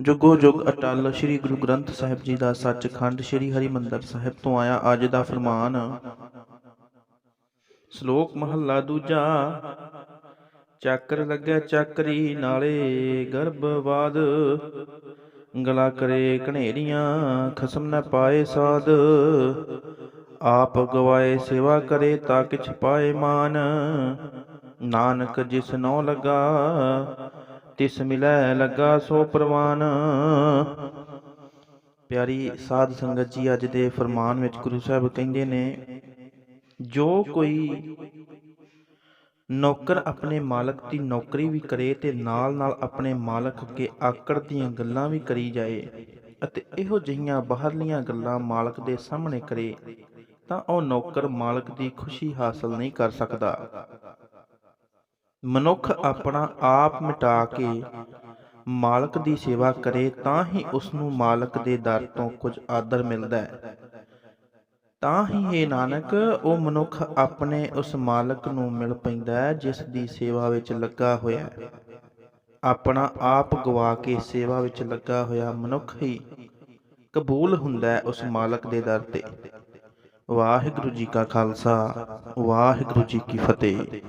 ਜੁਗੋ ਜੁਗ ਅਟਲ ਸ੍ਰੀ ਗੁਰੂ ਗ੍ਰੰਥ ਸਾਹਿਬ ਜੀ ਦਾ ਸੱਚਖੰਡ ਸ੍ਰੀ ਹਰਿਮੰਦਰ ਸਾਹਿਬ ਤੋਂ ਆਇਆ ਅੱਜ ਦਾ ਫਰਮਾਨ। ਸ਼ਲੋਕ ਮਹੱਲਾ ਦੂਜਾ, ਚੱਕਰ ਲੱਗੈ ਚੱਕਰੀ ਨਾਲੇ ਗਰਭਵਾਦ। ਗਲਾ ਕਰੇ ਘਨੇਰੀਆਂ, ਖਸਮ ਨ ਪਾਏ ਸਾਧ ਆਪ ਗਵਾਏ ਸੇਵਾ ਕਰੇ ਤਾਂ ਕਿਛ ਪਾਏ ਮਾਨ। ਨਾਨਕ ਜਿਸ ਨੋ ਲਗਾ ਤਿਸ ਮਿਲੈ ਲੱਗਾ ਸੋ ਪ੍ਰਵਾਨ। ਪਿਆਰੀ ਸਾਧ ਸੰਗਤ ਜੀ, ਅੱਜ ਦੇ ਫਰਮਾਨ ਵਿੱਚ ਗੁਰੂ ਸਾਹਿਬ ਕਹਿੰਦੇ ਨੇ, ਜੋ ਕੋਈ ਨੌਕਰ ਆਪਣੇ ਮਾਲਕ ਦੀ ਨੌਕਰੀ ਵੀ ਕਰੇ ਤੇ ਨਾਲ ਨਾਲ ਆਪਣੇ ਮਾਲਕ ਅੱਗੇ ਆਕੜ ਦੀਆਂ ਗੱਲਾਂ ਵੀ ਕਰੀ ਜਾਏ ਅਤੇ ਇਹੋ ਜਿਹੀਆਂ ਬਾਹਰਲੀਆਂ ਗੱਲਾਂ ਮਾਲਕ ਦੇ ਸਾਹਮਣੇ ਕਰੇ, ਤਾਂ ਉਹ ਨੌਕਰ ਮਾਲਕ ਦੀ ਖੁਸ਼ੀ ਹਾਸਲ ਨਹੀਂ ਕਰ ਸਕਦਾ। ਮਨੁੱਖ ਆਪਣਾ ਆਪ ਮਿਟਾ ਕੇ ਮਾਲਕ ਦੀ ਸੇਵਾ ਕਰੇ ਤਾਂ ਹੀ ਉਸ ਨੂੰ ਮਾਲਕ ਦੇ ਦਰ ਤੋਂ ਕੁਝ ਆਦਰ ਮਿਲਦਾ ਹੈ। ਤਾਂ ਹੀ। ਇਹ ਨਾਨਕ ਉਹ ਮਨੁੱਖ ਆਪਣੇ ਉਸ ਮਾਲਕ ਨੂੰ ਮਿਲ ਪੈਂਦਾ ਹੈ ਜਿਸ ਦੀ ਸੇਵਾ ਵਿੱਚ ਲੱਗਾ ਹੋਇਆ ਹੈ। ਆਪਣਾ ਆਪ ਗਵਾ ਕੇ ਸੇਵਾ ਵਿੱਚ ਲੱਗਾ ਹੋਇਆ ਮਨੁੱਖ ਹੀ ਕਬੂਲ ਹੁੰਦਾ ਹੈ ਉਸ ਮਾਲਕ ਦੇ ਦਰ ਤੇ। ਵਾਹਿਗੁਰੂ ਜੀ ਕਾ ਖਾਲਸਾ ਵਾਹਿਗੁਰੂ ਜੀ ਕੀ ਫਤਿਹ।